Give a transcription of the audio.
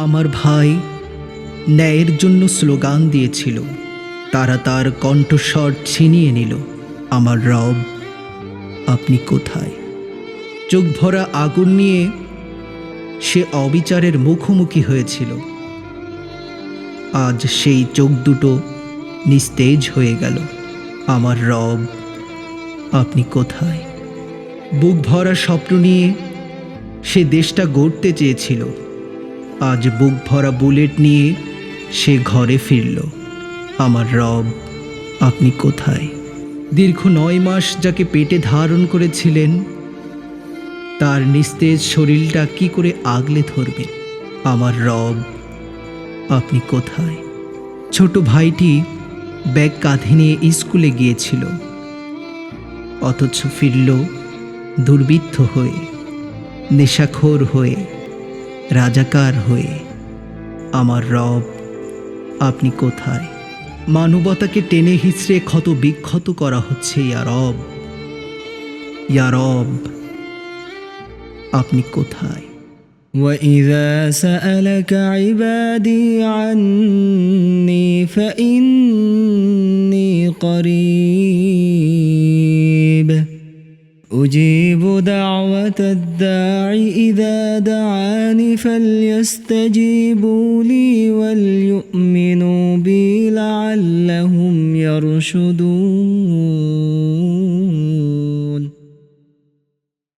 আমার ভাই ন্যায়ের জন্য স্লোগান দিয়েছিল। তারা তার কণ্ঠস্বর ছিনিয়ে নিল। আমার রব, আপনি কোথায়? চোখ ভরা আগুন নিয়ে সে অবিচারের মুখোমুখি হয়েছিল। আজ সেই চোখ দুটো নিস্তেজ হয়ে গেল। আমার রব, আপনি কোথায়? বুক ভরা স্বপ্ন নিয়ে সে দেশটা গড়তে চেয়েছিল। আজ বুক ভরা বুলেট নিয়ে সে ঘরে ফিরল। আমার রব, আপনি কোথায়? দীর্ঘ নয় মাস যাকে পেটে ধারণ করেছিলেন, তার নিস্তেজ শরীরটা কি করে আগলে ধরবে আমার রব, আপনি কোথায়? ছোট ভাইটি ব্যাগ কাঁধে নিয়ে স্কুলে গিয়েছিল। অথচ ফিরল দুর্বৃত্ত হয়ে, নেশাখোর হয়ে। রাজাকার হয়ে আমার রব আপনি কোথায় মানবতাকে টেনে হিচড়ে ক্ষত বিক্ষত করা হচ্ছে ইয়া রব ইয়া রব আপনি কোথায় وإذا سألك عبادي عني فإني قريب أجيب دعوة الداع إذا دعاني فليستجيبوا لي وليؤمنوا بي لعلهم يرشدون.